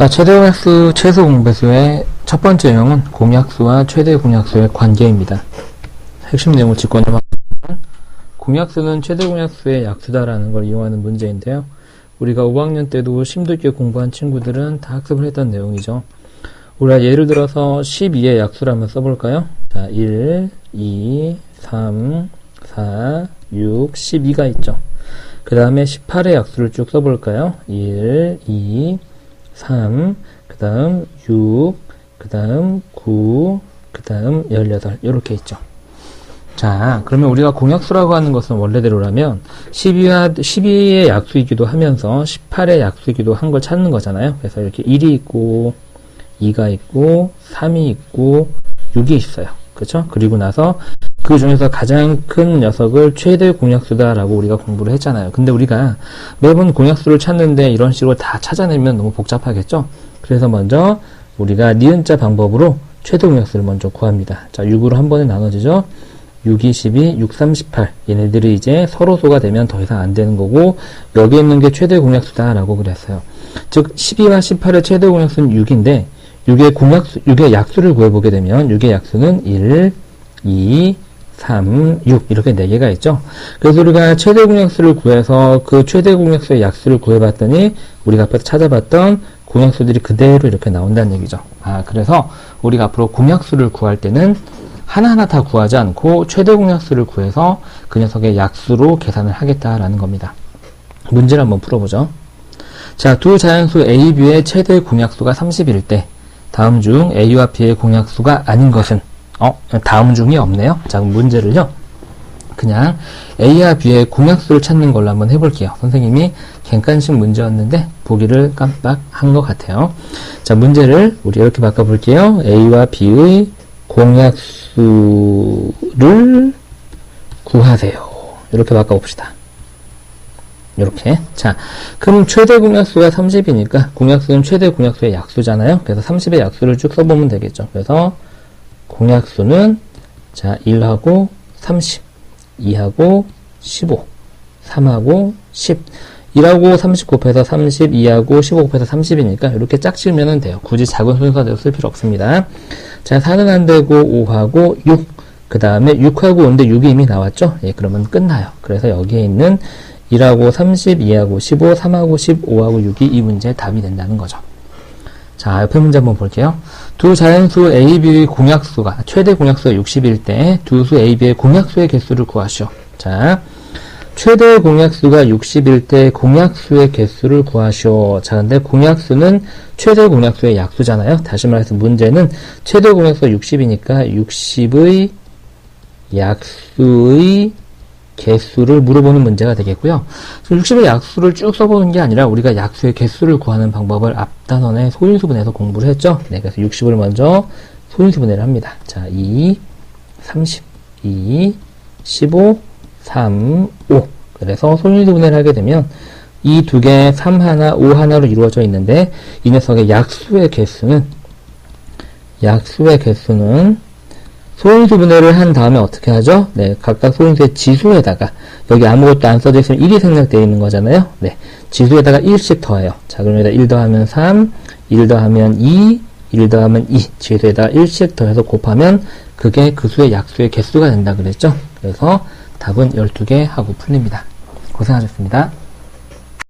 자, 최대 공약수, 최소 공배수의 첫 번째 내용은 공약수와 최대 공약수의 관계입니다. 핵심 내용을 넘어가면 공약수는 최대 공약수의 약수다라는 걸 이용하는 문제인데요. 우리가 5학년 때도 심도 있게 공부한 친구들은 다 학습을 했던 내용이죠. 우리가 예를 들어서 12의 약수를 한번 써볼까요? 자, 1, 2, 3, 4, 6, 12가 있죠. 그 다음에 18의 약수를 쭉 써볼까요? 1, 2, 3, 그 다음 6, 그 다음 9, 그 다음 18, 이렇게 있죠. 자, 그러면 우리가 공약수라고 하는 것은 원래대로라면 12와, 12의 약수이기도 하면서 18의 약수이기도 한 걸 찾는 거잖아요. 그래서 이렇게 1이 있고, 2가 있고, 3이 있고, 6이 있어요. 그렇죠? 그리고 나서 그 중에서 가장 큰 녀석을 최대 공약수다라고 우리가 공부를 했잖아요. 근데 우리가 매번 공약수를 찾는데 이런 식으로 다 찾아내면 너무 복잡하겠죠? 그래서 먼저 우리가 니은자 방법으로 최대 공약수를 먼저 구합니다. 자, 6으로 한 번에 나눠지죠? 6, 2, 12, 6, 3, 18. 얘네들이 이제 서로소가 되면 더 이상 안 되는 거고, 여기 있는 게 최대 공약수다라고 그랬어요. 즉, 12와 18의 최대 공약수는 6인데, 6의 공약수, 6의 약수를 구해보게 되면, 6의 약수는 1, 2, 3, 6 이렇게 4개가 있죠. 그래서 우리가 최대 공약수를 구해서 그 최대 공약수의 약수를 구해봤더니 우리가 앞에서 찾아봤던 공약수들이 그대로 이렇게 나온다는 얘기죠. 아 그래서 우리가 앞으로 공약수를 구할 때는 하나하나 다 구하지 않고 최대 공약수를 구해서 그 녀석의 약수로 계산을 하겠다라는 겁니다. 문제를 한번 풀어보죠. 자, 두 자연수 A, B의 최대 공약수가 30일 때 다음 중 A와 B의 공약수가 아닌 것은 어, 다음 중이 없네요. 자, 문제를요. 그냥 A와 B의 공약수를 찾는 걸로 한번 해볼게요. 선생님이 객관식 문제였는데 보기를 깜빡 한 것 같아요. 자, 문제를 우리 이렇게 바꿔볼게요. A와 B의 공약수를 구하세요. 이렇게 바꿔봅시다. 이렇게. 자, 그럼 최대 공약수가 30이니까 공약수는 최대 공약수의 약수잖아요. 그래서 30의 약수를 쭉 써보면 되겠죠. 그래서 공약수는 자 1하고 30, 2하고 15, 3하고 10 1하고 30 곱해서 30, 2하고 15 곱해서 30이니까 이렇게 짝지으면 돼요. 굳이 작은 순서대로 쓸 필요 없습니다. 자 4는 안 되고 5하고 6, 그 다음에 6하고 5인데 6이 이미 나왔죠? 예, 그러면 끝나요. 그래서 여기에 있는 1하고 30, 2하고 15, 3하고 10, 5하고 6이 이 문제의 답이 된다는 거죠. 자, 옆에 문제 한번 볼게요. 두 자연수 A, B의 공약수가 최대 공약수가 60일 때 두 수 A, B의 공약수의 개수를 구하시오. 자, 최대 공약수가 60일 때 공약수의 개수를 구하시오. 자, 근데 공약수는 최대 공약수의 약수잖아요. 다시 말해서 문제는 최대 공약수가 60이니까 60의 약수의 개수를 물어보는 문제가 되겠고요. 60의 약수를 쭉 써보는 게 아니라 우리가 약수의 개수를 구하는 방법을 앞단원의 소인수분해서 공부를 했죠. 네, 그래서 60을 먼저 소인수분해를 합니다. 자, 2, 30, 2, 15, 3, 5. 그래서 소인수분해를 하게 되면 이 두 개, 3 하나, 5 하나로 이루어져 있는데 이 녀석의 약수의 개수는 약수의 개수는 소인수 분해를 한 다음에 어떻게 하죠? 네, 각각 소인수의 지수에다가 여기 아무것도 안 써져 있으면 1이 생략되어 있는 거잖아요. 네, 지수에다가 1씩 더해요. 자, 그럼 여기다 1 더하면 3, 1 더하면 2, 1 더하면 2, 지수에다가 1씩 더해서 곱하면 그게 그 수의 약수의 개수가 된다 그랬죠? 그래서 답은 12개 하고 풀립니다. 고생하셨습니다.